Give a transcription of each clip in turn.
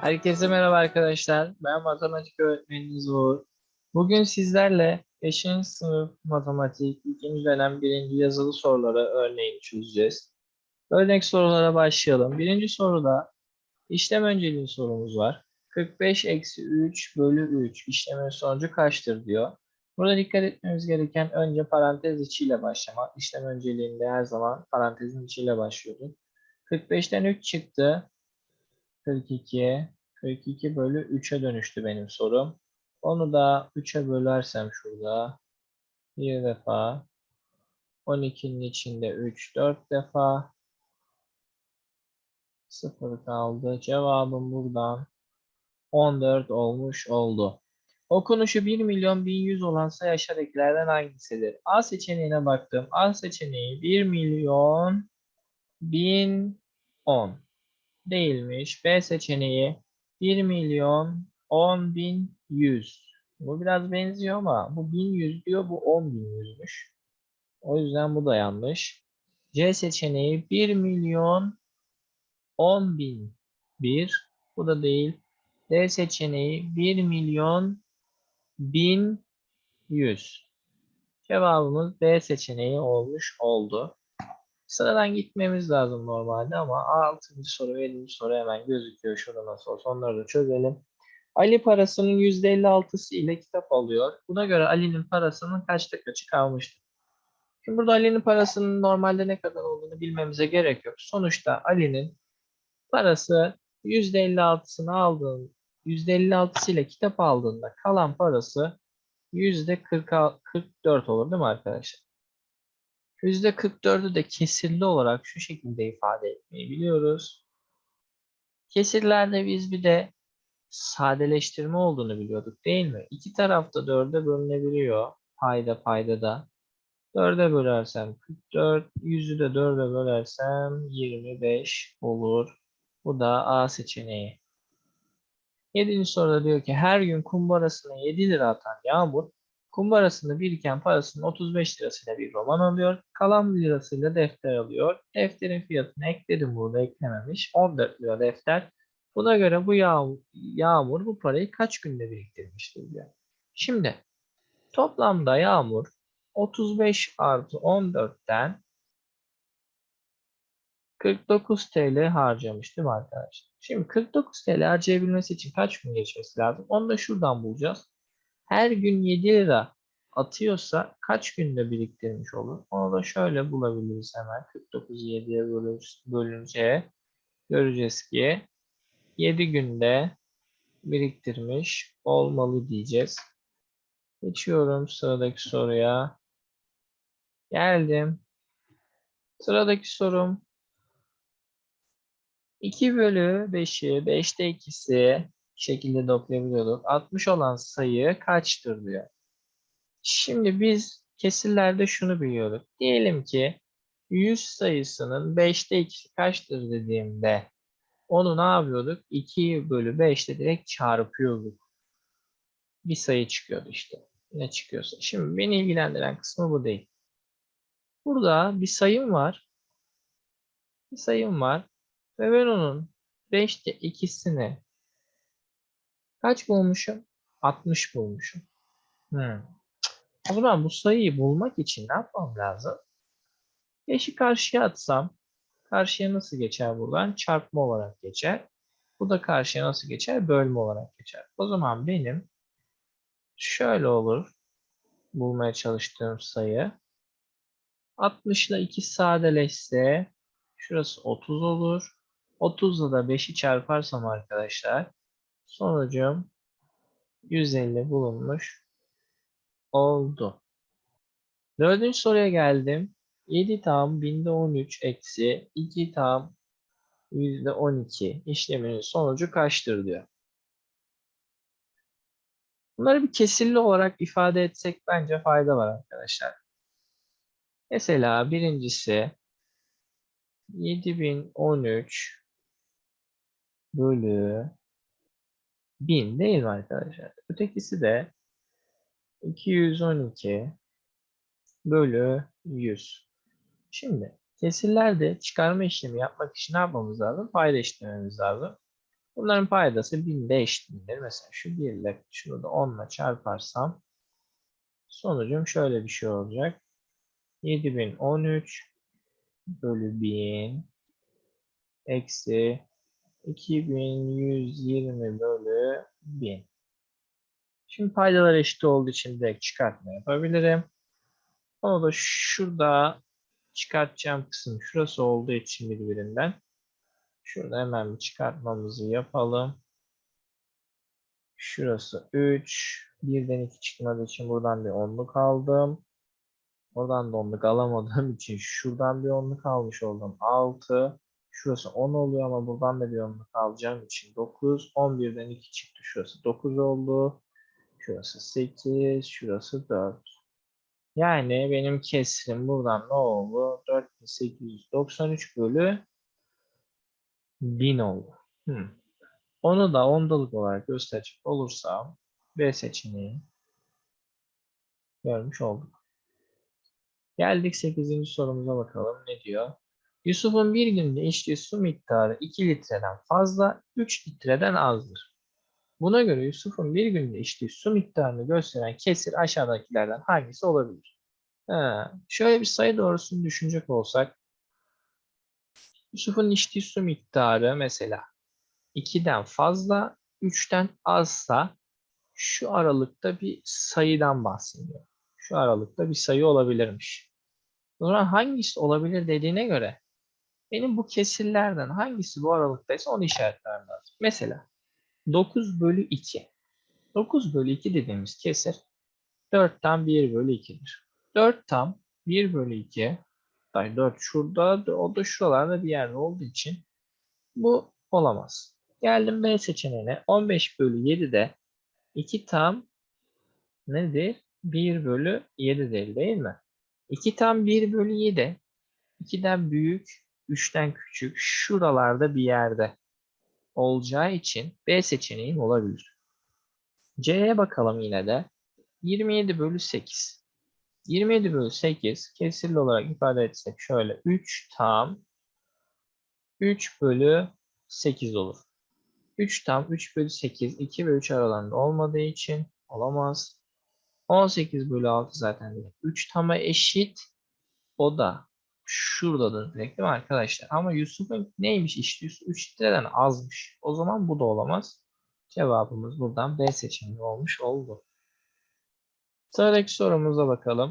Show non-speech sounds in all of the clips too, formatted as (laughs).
Herkese merhaba arkadaşlar. Ben matematik öğretmeniniz Uğur. Bugün sizlerle 5. sınıf matematik 2. dönem 1. yazılı soruları örneğini çözeceğiz. Örnek sorulara başlayalım. Birinci soruda işlem önceliği sorumuz var. 45 eksi 3 bölü 3 işlemin sonucu kaçtır diyor. Burada dikkat etmemiz gereken önce parantez içiyle başlamak. İşlem önceliğinde her zaman parantezin içiyle başlıyorduk. 45'ten 3 çıktı. 42. 42 bölü 3'e dönüştü benim sorum. Onu da 3'e bölersem şurada bir defa 12'nin içinde 3 4 defa 0 kaldı. Cevabım buradan 14 olmuş oldu. Okunuşu 1 milyon 1100 olan sayı aşağıdakilerden hangisidir? A seçeneğine baktım. A seçeneği 1 milyon 1010 değilmiş. B seçeneği 1 milyon 10 bin 100. Bu biraz benziyor ama bu 1100 diyor bu 10 bin 100'müş. O yüzden bu da yanlış. C seçeneği 1 milyon 10 bin 1. Bu da değil. D seçeneği 1 milyon 1000 100. Cevabımız B seçeneği olmuş oldu. Sıradan gitmemiz lazım normalde ama 6. soru ve 7. soru hemen gözüküyor. Şurada nasıl olsa onları da çözelim. Ali parasının %56'sı ile kitap alıyor. Buna göre Ali'nin parasının kaçta kaçı kalmıştır? Şimdi burada Ali'nin parasının normalde ne kadar olduğunu bilmemize gerek yok. Sonuçta Ali'nin parası %56'sını aldığın %56'sı ile kitap aldığında kalan parası %44 olur değil mi arkadaşlar? %44'ü de kesirli olarak şu şekilde ifade etmeyi biliyoruz. Kesirlerde biz bir de sadeleştirme olduğunu biliyorduk değil mi? İki tarafta 4'e bölünebiliyor. Payda payda da. 4'e bölersem 44, 100'ü de 4'e bölersem 25 olur. Bu da A seçeneği. 7. soruda diyor ki her gün kumbarasına 7 lira atan Yağmur kumbarasında biriken parasının 35 lirasıyla bir roman alıyor. Kalan lirasıyla defter alıyor. Defterin fiyatını ekledim burada eklememiş. 14 lira defter. Buna göre bu yağmur, yağmur bu parayı kaç günde biriktirmiştir diyor. Şimdi toplamda Yağmur 35 artı 14'ten 49 TL harcamış değil mi arkadaşlar? Şimdi 49 TL harcayabilmesi için kaç gün geçmesi lazım? Onu da şuradan bulacağız. Her gün 7 lira atıyorsa kaç günde biriktirmiş olur? Onu da şöyle bulabiliriz hemen. 49 7'ye bölünce göreceğiz ki 7 günde biriktirmiş olmalı diyeceğiz. Geçiyorum sıradaki soruya. Geldim. Sıradaki sorum 2 bölü 5'i 5'te ikisi şekilde de okuyabiliyorduk. 60 olan sayı kaçtır diyor. Şimdi biz kesirlerde şunu biliyorduk. Diyelim ki 100 sayısının 5'te ikisi kaçtır dediğimde onu ne yapıyorduk? 2 bölü 5'te direkt çarpıyorduk. Bir sayı çıkıyordu işte. Ne çıkıyorsa. Şimdi beni ilgilendiren kısmı bu değil. Burada bir sayım var. Bir sayım var. Ve ben onun 5'te ikisini kaç bulmuşum? 60 bulmuşum. Hmm. O zaman bu sayıyı bulmak için ne yapmam lazım? 5'i karşıya atsam karşıya nasıl geçer buradan? Çarpma olarak geçer. Bu da karşıya nasıl geçer? Bölme olarak geçer. O zaman benim şöyle olur bulmaya çalıştığım sayı 60 ile 2 sadeleşse şurası 30 olur. 30 ile da 5'i çarparsam arkadaşlar sonucum 150 bulunmuş oldu. Dördüncü soruya geldim. 7 tam binde 13 eksi 2 tam yüzde 12 işleminin sonucu kaçtır diyor. Bunları bir kesirli olarak ifade etsek bence fayda var arkadaşlar. Mesela birincisi 7013 bölü 1000 değil mi arkadaşlar? Ötekisi de 212 bölü 100. Şimdi kesirlerde çıkarma işlemi yapmak için ne yapmamız lazım? Payda işlememiz lazım. Bunların paydası 1000'de eşittir. Mesela şu 1 ile şunu da 10 ile çarparsam sonucum şöyle bir şey olacak. 7013 bölü 1000 eksi 2120 bölü 1000. Şimdi paydalar eşit olduğu için direkt çıkartma yapabilirim. Onu da şurada çıkartacağım kısım şurası olduğu için birbirinden. Şurada hemen bir çıkartmamızı yapalım. Şurası 3. Birden 2 çıkmadığı için buradan bir onluk aldım. Oradan da onluk alamadığım için şuradan bir onluk almış oldum. 6. Şurası 10 oluyor ama buradan da bir onluk alacağım için 9. 11'den 2 çıktı. Şurası 9 oldu. Şurası 8. Şurası 4. Yani benim kesrim buradan ne oldu? 4893 bölü 1000 oldu. Hmm. Onu da ondalık olarak gösterecek olursam B seçeneği görmüş olduk. Geldik 8. sorumuza bakalım ne diyor? Yusuf'un bir günde içtiği su miktarı 2 litreden fazla, 3 litreden azdır. Buna göre Yusuf'un bir günde içtiği su miktarını gösteren kesir aşağıdakilerden hangisi olabilir? Ha, şöyle bir sayı doğrusunu düşünecek olsak Yusuf'un içtiği su miktarı mesela 2'den fazla, 3'ten azsa şu aralıkta bir sayıdan bahsediyor. Şu aralıkta bir sayı olabilirmiş. O zaman hangisi olabilir dediğine göre benim bu kesirlerden hangisi bu aralıktaysa onu işaretlemem lazım. Mesela 9 bölü 2. 9 bölü 2 dediğimiz kesir 4'ten 1 bölü 2'dir. 4 tam 1 bölü 2 yani 4 şurada o da şuralarda bir yerde olduğu için bu olamaz. Geldim B seçeneğine 15 bölü 7'de 2 tam nedir? 1 bölü 7 değil değil mi? 2 tam 1 bölü 7 2'den büyük 3'ten küçük şuralarda bir yerde olacağı için B seçeneğim olabilir. C'ye bakalım yine de. 27 bölü 8. 27 bölü 8 kesirli olarak ifade etsek şöyle 3 tam 3 bölü 8 olur. 3 tam 3 bölü 8 2 ve 3 aralarında olmadığı için olamaz. 18 bölü 6 zaten değil. 3 tama eşit. O da şuradadır direkt değil mi arkadaşlar? Ama Yusuf'un neymiş işte 3 litreden azmış. O zaman bu da olamaz. Cevabımız buradan B seçeneği olmuş oldu. Sıradaki sorumuza bakalım.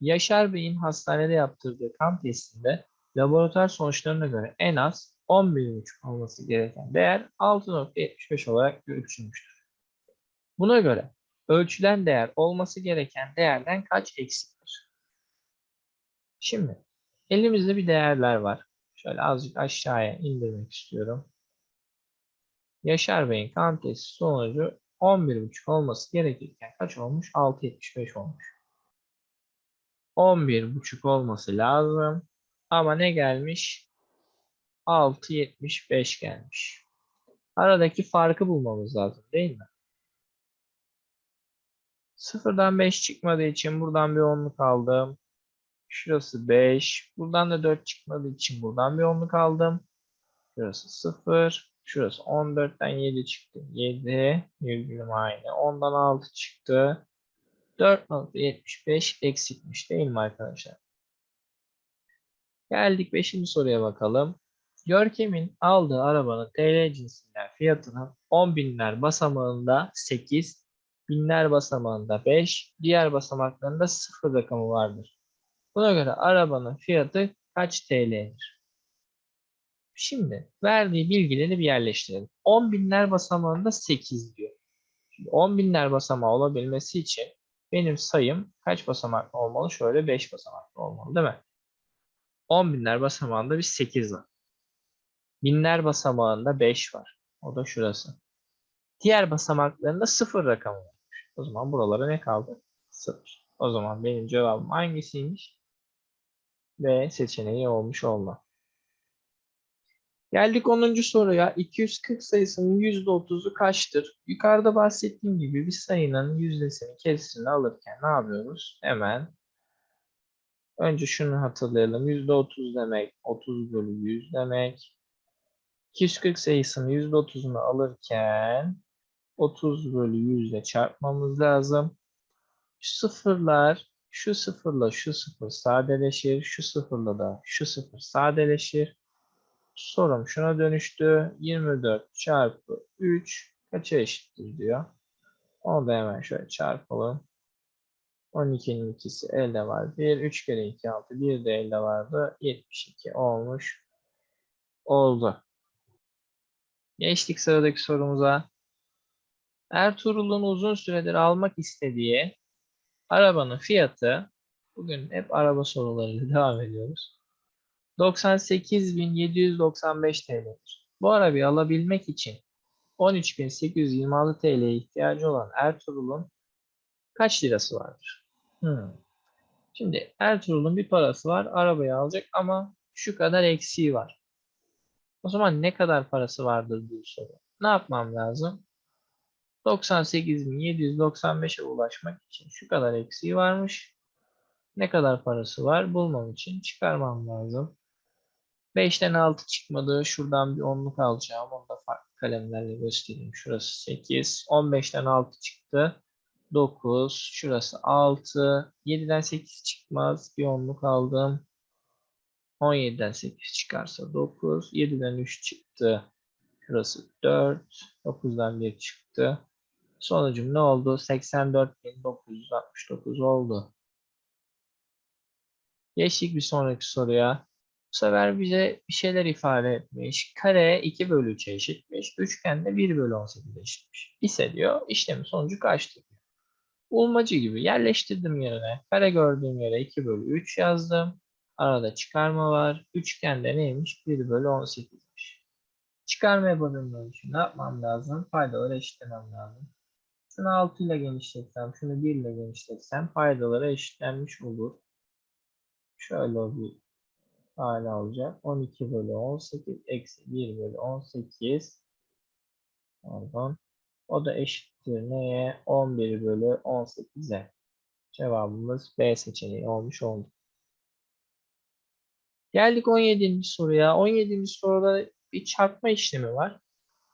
Yaşar Bey'in hastanede yaptırdığı kan testinde laboratuvar sonuçlarına göre en az 11,5 olması gereken değer 6.75 olarak ölçülmüştür. Buna göre ölçülen değer olması gereken değerden kaç eksiktir? Şimdi elimizde bir değerler var. Şöyle azıcık aşağıya indirmek istiyorum. Yaşar Bey'in kan testi sonucu 11,5 olması gerekirken kaç olmuş? 6.75 olmuş. 11,5 olması lazım. Ama ne gelmiş? 6.75 gelmiş. Aradaki farkı bulmamız lazım değil mi? Sıfırdan 5 çıkmadığı için buradan bir onluk aldım. Şurası 5. Buradan da 4 çıkmadığı için buradan bir onluk aldım. Şurası 0. Şurası 14'ten 7 çıktı. 7. Virgülüm aynı. 10'dan 6 çıktı. 4.75 eksikmiş değil mi arkadaşlar? Geldik 5. soruya bakalım. Görkem'in aldığı arabanın TL cinsinden fiyatının 10 binler basamağında 8, binler basamağında 5, diğer basamaklarında 0 rakamı vardır. Buna göre arabanın fiyatı kaç TL'dir? Şimdi verdiği bilgileri bir yerleştirelim. 10 binler basamağında 8 diyor. Şimdi 10 binler basamağı olabilmesi için benim sayım kaç basamaklı olmalı? Şöyle 5 basamaklı olmalı değil mi? 10 binler basamağında bir 8 var. Binler basamağında 5 var. O da şurası. Diğer basamaklarında 0 rakamı var. O zaman buralara ne kaldı? 0. O zaman benim cevabım hangisiymiş? B seçeneği olmuş olma. Geldik 10. soruya. 240 sayısının %30'u kaçtır? Yukarıda bahsettiğim gibi bir sayının yüzdesini kesirini alırken ne yapıyoruz? Hemen önce şunu hatırlayalım. %30 demek 30 bölü 100 demek. 240 sayısının %30'unu alırken 30 bölü 100 ile çarpmamız lazım. Sıfırlar şu sıfırla şu sıfır sadeleşir. Şu sıfırla da şu sıfır sadeleşir. Sorum şuna dönüştü. 24 çarpı 3 kaça eşittir diyor. Onu da hemen şöyle çarpalım. 12'nin ikisi elde var. 1, 3 kere 2, 6. 1 de elde vardı. 72 olmuş. Oldu. Geçtik sıradaki sorumuza. Ertuğrul'un uzun süredir almak istediği arabanın fiyatı, bugün hep araba sorularıyla (laughs) devam ediyoruz. 98.795 TL'dir. Bu arabayı alabilmek için 13.826 TL'ye ihtiyacı olan Ertuğrul'un kaç lirası vardır? Hmm. Şimdi Ertuğrul'un bir parası var, arabayı alacak ama şu kadar eksiği var. O zaman ne kadar parası vardır diye soru. Ne yapmam lazım? 98.795'e ulaşmak için şu kadar eksiği varmış. Ne kadar parası var bulmam için çıkarmam lazım. 5'ten 6 çıkmadı. Şuradan bir onluk alacağım. Onu da farklı kalemlerle göstereyim. Şurası 8. 15'ten 6 çıktı. 9. Şurası 6. 7'den 8 çıkmaz. Bir onluk aldım. 17'den 8 çıkarsa 9. 7'den 3 çıktı. Şurası 4. 9'dan 1 çıktı. Sonucum ne oldu? 84.969 oldu. Geçtik bir sonraki soruya. Bu sefer bize bir şeyler ifade etmiş. Kare 2 bölü 3'e eşitmiş. Üçgen de 1 bölü 18'e eşitmiş. İse diyor işlemin sonucu kaçtır? Bulmacı gibi yerleştirdim yerine. Kare gördüğüm yere 2 bölü 3 yazdım. Arada çıkarma var. Üçgen de neymiş? 1 bölü 18'miş. Çıkarma yapabilmem için ne yapmam lazım? Paydaları eşitlemem lazım. Şunu 6 ile genişletsem, şunu 1 ile genişletsem paydalara eşitlenmiş olur. Şöyle bir hale olacak. 12 bölü 18 eksi 1 bölü 18 pardon. O da eşittir neye? 11 bölü 18'e. Cevabımız B seçeneği olmuş oldu. Geldik 17. soruya. 17. soruda bir çarpma işlemi var.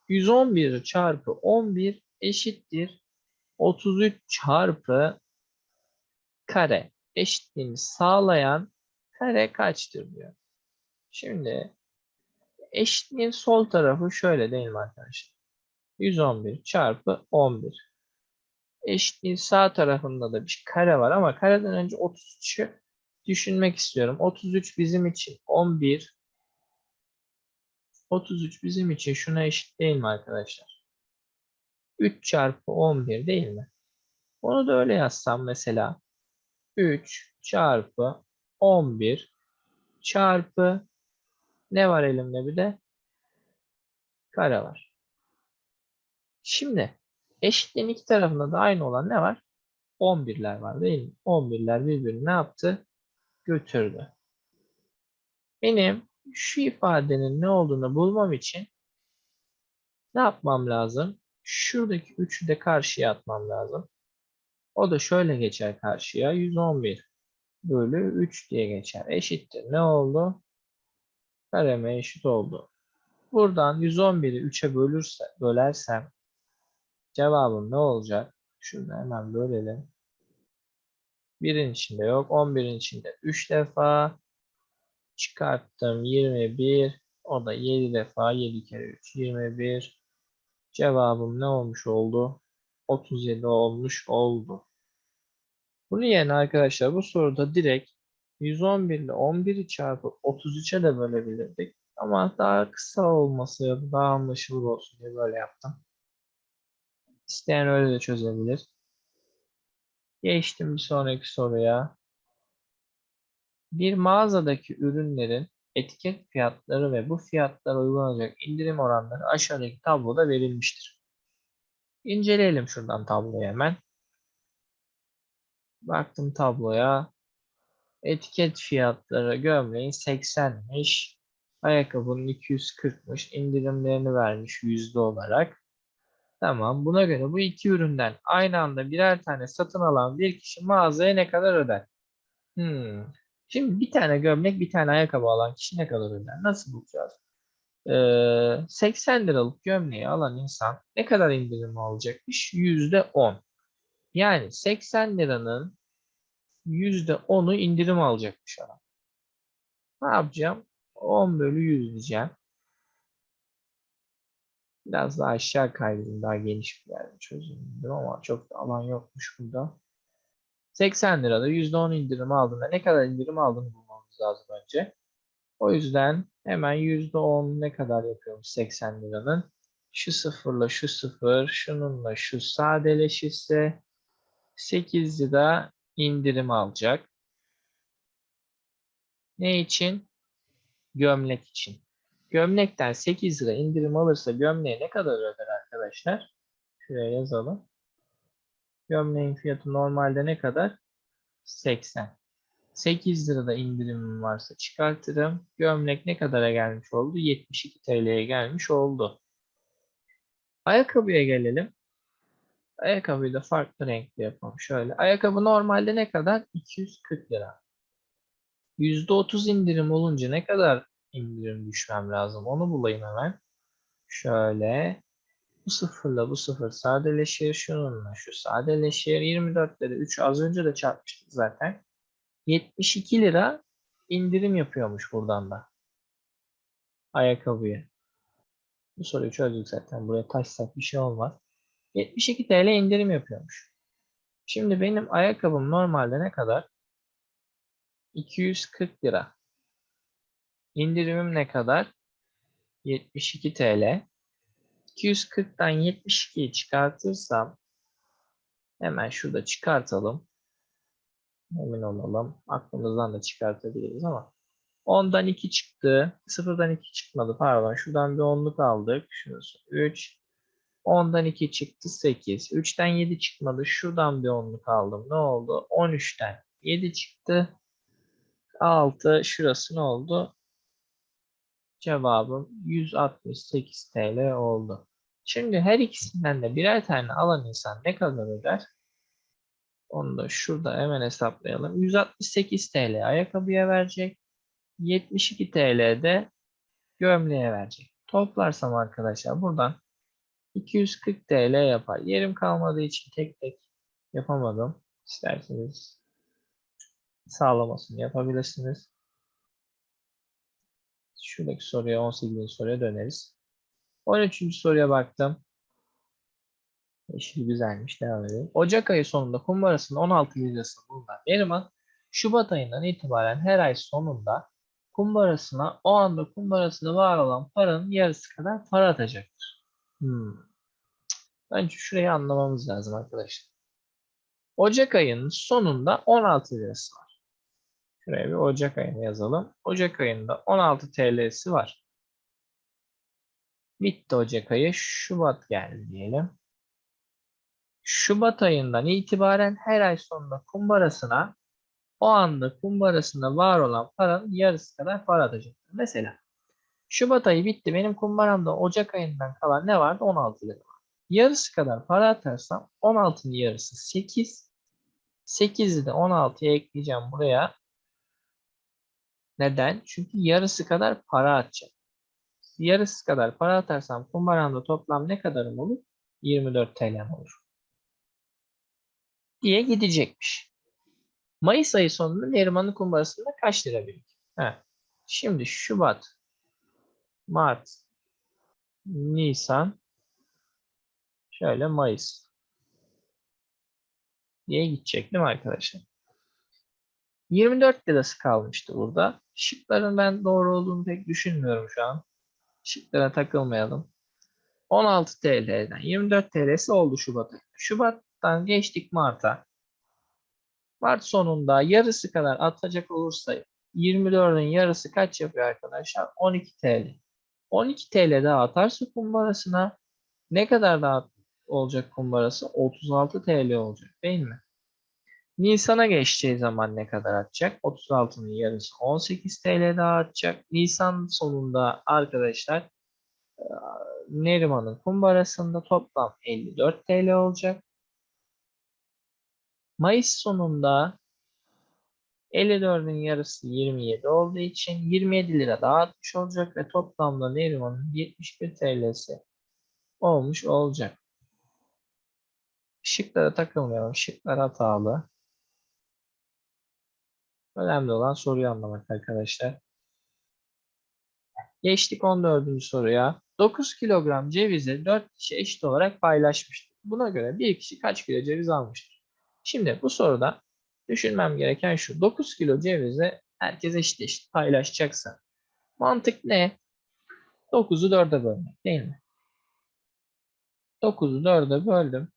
111 çarpı 11 eşittir 33 çarpı kare eşitliğini sağlayan kare kaçtır diyor. Şimdi eşitliğin sol tarafı şöyle değil mi arkadaşlar? 111 çarpı 11. Eşitliğin sağ tarafında da bir kare var ama kareden önce 33'ü düşünmek istiyorum. 33 bizim için 11. 33 bizim için şuna eşit değil mi arkadaşlar? 3 çarpı 11 değil mi? Onu da öyle yazsam mesela. 3 çarpı 11 çarpı ne var elimde bir de? Kare var. Şimdi eşitliğin iki tarafında da aynı olan ne var? 11'ler var değil mi? 11'ler birbirini ne yaptı? Götürdü. Benim şu ifadenin ne olduğunu bulmam için ne yapmam lazım? Şuradaki 3'ü de karşıya atmam lazım. O da şöyle geçer karşıya. 111 bölü 3 diye geçer. Eşittir. Ne oldu? Kareme eşit oldu. Buradan 111'i 3'e bölürse, bölersem cevabım ne olacak? Şunu hemen bölelim. 1'in içinde yok. 11'in içinde 3 defa çıkarttım. 21. O da 7 defa. 7 kere 3. 21. Cevabım ne olmuş oldu? 37 olmuş oldu. Bunu yerine arkadaşlar bu soruda direkt 111 ile 11'i çarpı 33'e de bölebilirdik. Ama daha kısa olması ya da daha anlaşılır olsun diye böyle yaptım. İsteyen öyle de çözebilir. Geçtim bir sonraki soruya. Bir mağazadaki ürünlerin etiket fiyatları ve bu fiyatlara uygulanacak indirim oranları aşağıdaki tabloda verilmiştir. İnceleyelim şuradan tabloyu hemen. Baktım tabloya. Etiket fiyatları gömleğin 80'miş. Ayakkabının 240'mış. İndirimlerini vermiş yüzde olarak. Tamam. Buna göre bu iki üründen aynı anda birer tane satın alan bir kişi mağazaya ne kadar öder? Hmm. Şimdi bir tane gömlek, bir tane ayakkabı alan kişi ne kadar öder? Nasıl bulacağız? Ee, 80 liralık gömleği alan insan ne kadar indirim alacakmış? %10. Yani 80 liranın %10'u indirim alacakmış adam. Ne yapacağım? 10 bölü 100 diyeceğim. Biraz daha aşağı kaydedeyim. Daha geniş bir yerde çözüm ama çok da alan yokmuş burada. 80 lirada %10 indirim aldığında ne kadar indirim aldığını bulmamız lazım önce. O yüzden hemen %10 ne kadar yapıyormuş 80 liranın? Şu sıfırla şu sıfır, şununla şu sadeleşirse 8 lira indirim alacak. Ne için? Gömlek için. Gömlekten 8 lira indirim alırsa gömleğe ne kadar öder arkadaşlar? Şuraya yazalım. Gömleğin fiyatı normalde ne kadar? 80. 8 lirada indirimim varsa çıkartırım. Gömlek ne kadara gelmiş oldu? 72 TL'ye gelmiş oldu. Ayakkabıya gelelim. Ayakkabıyı da farklı renkli yapalım. Şöyle. Ayakkabı normalde ne kadar? 240 lira. %30 indirim olunca ne kadar indirim düşmem lazım? Onu bulayım hemen. Şöyle. Bu sıfırla bu sıfır sadeleşir. Şununla şu sadeleşir. 24 lira 3 az önce de çarpmıştık zaten. 72 lira indirim yapıyormuş buradan da. Ayakkabıya. Bu soruyu çözdük zaten. Buraya taşsak bir şey olmaz. 72 TL indirim yapıyormuş. Şimdi benim ayakkabım normalde ne kadar? 240 lira. İndirimim ne kadar? 72 TL. 240'tan 72'yi çıkartırsam hemen şurada çıkartalım. Emin olalım. Aklımızdan da çıkartabiliriz ama 10'dan 2 çıktı. 0'dan 2 çıkmadı pardon. Şuradan bir 10'luk aldık. Şurası 3. 10'dan 2 çıktı 8. 3'ten 7 çıkmadı. Şuradan bir 10'luk aldım. Ne oldu? 13'ten 7 çıktı. 6. Şurası ne oldu? Cevabım 168 TL oldu. Şimdi her ikisinden de birer tane alan insan ne kadar öder? Onu da şurada hemen hesaplayalım. 168 TL ayakkabıya verecek. 72 TL de gömleğe verecek. Toplarsam arkadaşlar buradan 240 TL yapar. Yerim kalmadığı için tek tek yapamadım. İsterseniz sağlamasını yapabilirsiniz. Şuradaki soruya 18. soruya döneriz. 13. soruya baktım. Yeşil güzelmiş. Devam edelim. Ocak ayı sonunda kumbarasının 16 lirasını bulunan Neriman, Şubat ayından itibaren her ay sonunda kumbarasına o anda kumbarasında var olan paranın yarısı kadar para atacaktır. Hmm. Önce şurayı anlamamız lazım arkadaşlar. Ocak ayının sonunda 16 lirası var. Şuraya bir Ocak ayını yazalım. Ocak ayında 16 TL'si var. Bitti Ocak ayı. Şubat geldi diyelim. Şubat ayından itibaren her ay sonunda kumbarasına o anda kumbarasında var olan paranın yarısı kadar para atacaktır. Mesela Şubat ayı bitti. Benim kumbaramda Ocak ayından kalan ne vardı? 16 lira. Yarısı kadar para atarsam 16'nın yarısı 8. 8'i de 16'ya ekleyeceğim buraya. Neden? Çünkü yarısı kadar para atacağım. Yarısı kadar para atarsam kumbaramda toplam ne kadarım olur? 24 TL'm olur. Diye gidecekmiş. Mayıs ayı sonunda Neriman'ın kumbarasında kaç lira birikir? Ha. Şimdi Şubat, Mart, Nisan, şöyle Mayıs diye gidecek değil mi arkadaşlar? 24 lirası kalmıştı burada. Şıkların ben doğru olduğunu pek düşünmüyorum şu an. Şıklara takılmayalım. 16 TL'den 24 TL'si oldu Şubat'a. Şubat'tan geçtik Mart'a. Mart sonunda yarısı kadar atacak olursa 24'ün yarısı kaç yapıyor arkadaşlar? 12 TL. 12 TL daha atarsa kumbarasına ne kadar daha olacak kumbarası? 36 TL olacak değil mi? Nisan'a geçeceği zaman ne kadar atacak? 36'nın yarısı 18 TL daha atacak. Nisan sonunda arkadaşlar Neriman'ın kumbarasında toplam 54 TL olacak. Mayıs sonunda 54'ün yarısı 27 olduğu için 27 lira dağıtmış olacak ve toplamda Neriman'ın 71 TL'si olmuş olacak. Şıklara takılmayalım. Şıklar hatalı. Önemli olan soruyu anlamak arkadaşlar. Geçtik 14. soruya. 9 kilogram cevizi 4 kişi eşit olarak paylaşmıştır. Buna göre bir kişi kaç kilo ceviz almıştır? Şimdi bu soruda düşünmem gereken şu. 9 kilo cevizi herkes eşit eşit paylaşacaksa. Mantık ne? 9'u 4'e bölmek değil mi? 9'u 4'e böldüm.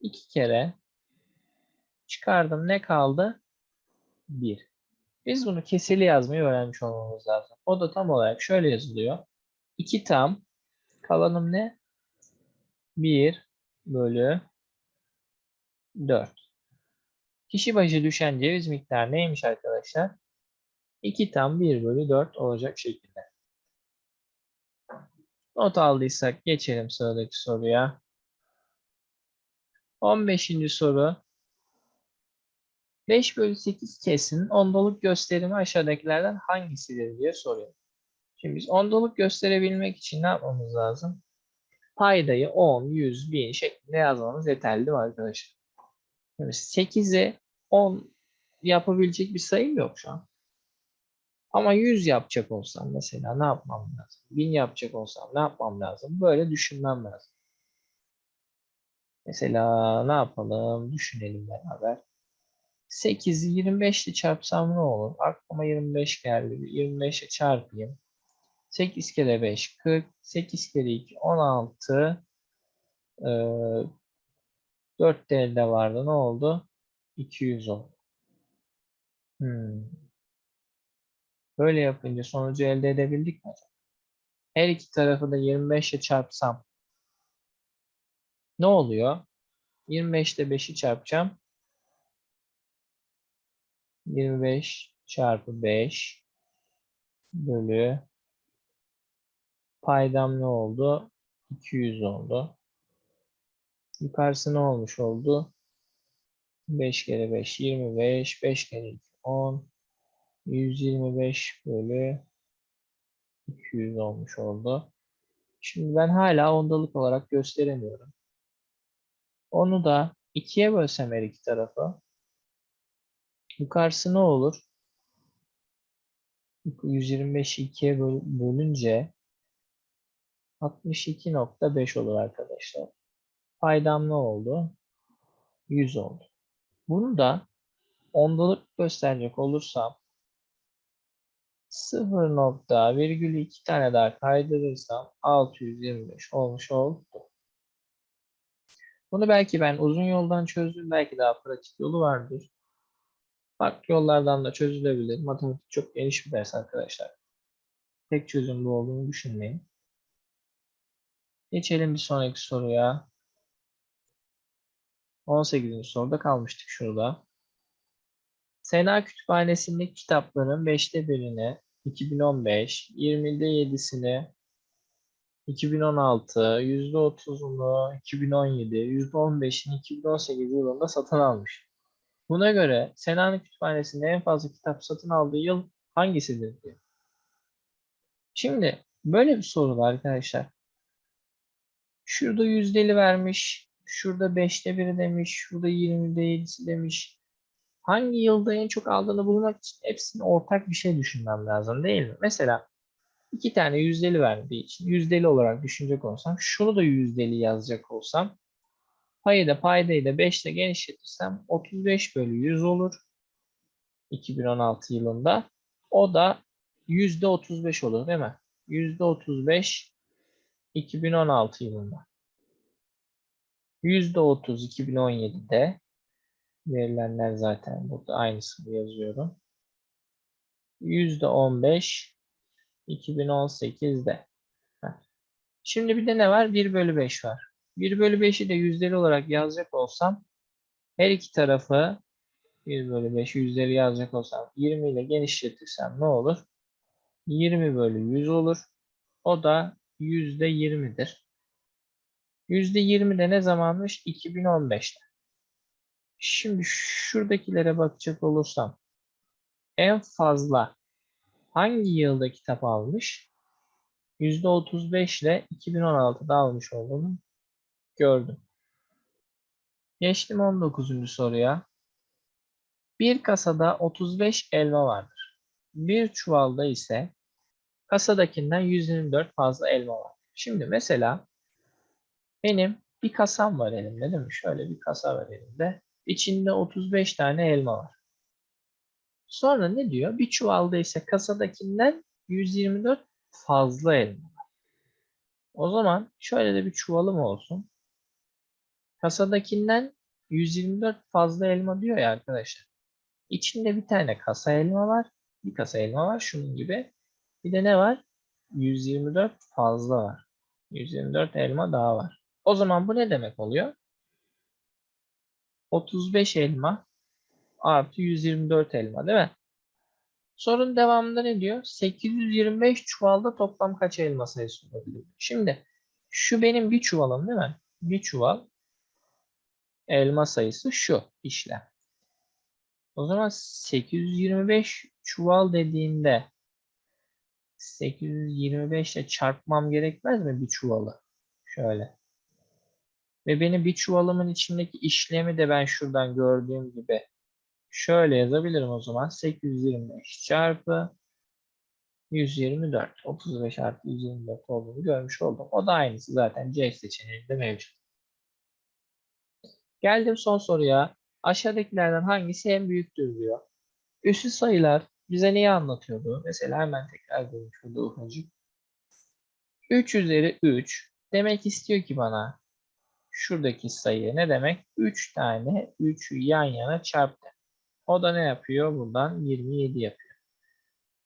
2 kere çıkardım. Ne kaldı? 1. Biz bunu kesili yazmayı öğrenmiş olmamız lazım. O da tam olarak şöyle yazılıyor. 2 tam kalanım ne? 1 bölü 4. Kişi başı düşen ceviz miktarı neymiş arkadaşlar? 2 tam 1 bölü 4 olacak şekilde. Not aldıysak geçelim sıradaki soruya. 15. soru. 5 bölü 8 kesin ondalık gösterimi aşağıdakilerden hangisidir diye soruyor. Şimdi biz ondalık gösterebilmek için ne yapmamız lazım? Paydayı 10, 100, 1000 şeklinde yazmamız yeterli mi arkadaşlar? Şimdi 8'e 10 yapabilecek bir sayım yok şu an. Ama 100 yapacak olsam mesela ne yapmam lazım? 1000 yapacak olsam ne yapmam lazım? Böyle düşünmem lazım. Mesela ne yapalım? Düşünelim beraber. 8'i 25 ile çarpsam ne olur? Aklıma 25 geldi. 25 ile çarpayım. 8 kere 5 40. 8 kere 2 16. Ee, 4 de elde vardı. Ne oldu? 200 oldu. Hmm. Böyle yapınca sonucu elde edebildik mi? Her iki tarafı da 25 ile çarpsam ne oluyor? 25 ile 5'i çarpacağım. 25 çarpı 5 bölü paydam ne oldu? 200 oldu. Yukarısı ne olmuş oldu? 5 kere 5 25 5 kere 2 10 125 bölü 200 olmuş oldu. Şimdi ben hala ondalık olarak gösteremiyorum. Onu da 2'ye bölsem her iki tarafı yukarısı ne olur? 125'i 2'ye böl bölünce 62.5 olur arkadaşlar. Paydam ne oldu? 100 oldu. Bunu da ondalık gösterecek olursam 0.2 tane daha kaydırırsam 625 olmuş oldu. Bunu belki ben uzun yoldan çözdüm. Belki daha pratik yolu vardır. Farklı yollardan da çözülebilir. Matematik çok geniş bir ders arkadaşlar. Tek çözüm bu olduğunu düşünmeyin. Geçelim bir sonraki soruya. 18. soruda kalmıştık şurada. Sena Kütüphanesi'ndeki kitapların 5'te birini 2015, 20'de 7'sini 2016, %30'unu 2017, %15'ini 2018 yılında satın almış. Buna göre Sena'nın kütüphanesinde en fazla kitap satın aldığı yıl hangisidir diyor. Şimdi böyle bir soru var arkadaşlar. Şurada yüzdeli vermiş, şurada 5'te biri demiş, şurada 20'de 7'si demiş. Hangi yılda en çok aldığını bulmak için hepsini ortak bir şey düşünmem lazım değil mi? Mesela iki tane yüzdeli verdiği için yüzdeli olarak düşünecek olsam şunu da yüzdeli yazacak olsam payı da paydayı da 5 ile genişletirsem 35 bölü 100 olur. 2016 yılında. O da yüzde 35 olur değil mi? Yüzde 35 2016 yılında. Yüzde 30 2017'de verilenler zaten burada aynısını yazıyorum. Yüzde 15 2018'de. Şimdi bir de ne var? 1 bölü 5 var. 1 bölü 5'i de yüzdeli olarak yazacak olsam her iki tarafı 1 bölü 5 yüzleri yazacak olsam 20 ile genişletirsem ne olur? 20 bölü 100 olur. O da yüzde 20'dir. Yüzde 20 de ne zamanmış? 2015'te. Şimdi şuradakilere bakacak olursam en fazla hangi yılda kitap almış? %35 ile 2016'da almış olduğunu gördüm. Geçtim 19. soruya. Bir kasada 35 elma vardır. Bir çuvalda ise kasadakinden 124 fazla elma var. Şimdi mesela benim bir kasam var elimde değil mi? Şöyle bir kasa var elimde. İçinde 35 tane elma var. Sonra ne diyor? Bir çuvalda ise kasadakinden 124 fazla elma var. O zaman şöyle de bir çuvalım olsun. Kasadakinden 124 fazla elma diyor ya arkadaşlar. İçinde bir tane kasa elma var. Bir kasa elma var şunun gibi. Bir de ne var? 124 fazla var. 124 elma daha var. O zaman bu ne demek oluyor? 35 elma artı 124 elma değil mi? Sorun devamında ne diyor? 825 çuvalda toplam kaç elma sayısı olabilir? Şimdi şu benim bir çuvalım değil mi? Bir çuval elma sayısı şu işlem. O zaman 825 çuval dediğinde 825 ile çarpmam gerekmez mi bir çuvalı? Şöyle. Ve benim bir çuvalımın içindeki işlemi de ben şuradan gördüğüm gibi şöyle yazabilirim o zaman. 825 çarpı 124. 35 artı 124 olduğunu görmüş oldum. O da aynısı zaten C seçeneğinde mevcut. Geldim son soruya. Aşağıdakilerden hangisi en büyüktür diyor. Üssü sayılar bize neyi anlatıyordu? Mesela hemen tekrar edelim şurada ufacık. 3 üzeri 3 demek istiyor ki bana şuradaki sayı ne demek? 3 tane 3'ü yan yana çarptı. O da ne yapıyor? Buradan 27 yapıyor.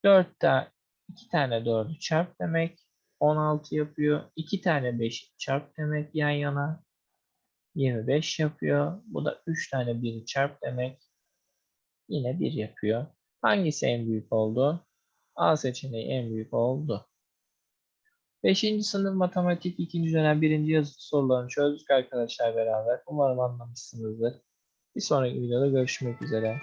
4 tane 2 tane 4'ü çarp demek 16 yapıyor. 2 tane 5'i çarp demek yan yana 25 yapıyor. Bu da 3 tane 1'i çarp demek yine 1 yapıyor. Hangisi en büyük oldu? A seçeneği en büyük oldu. 5. sınıf matematik 2. dönem 1. yazılı sorularını çözdük arkadaşlar beraber. Umarım anlamışsınızdır. Bir sonraki videoda görüşmek üzere.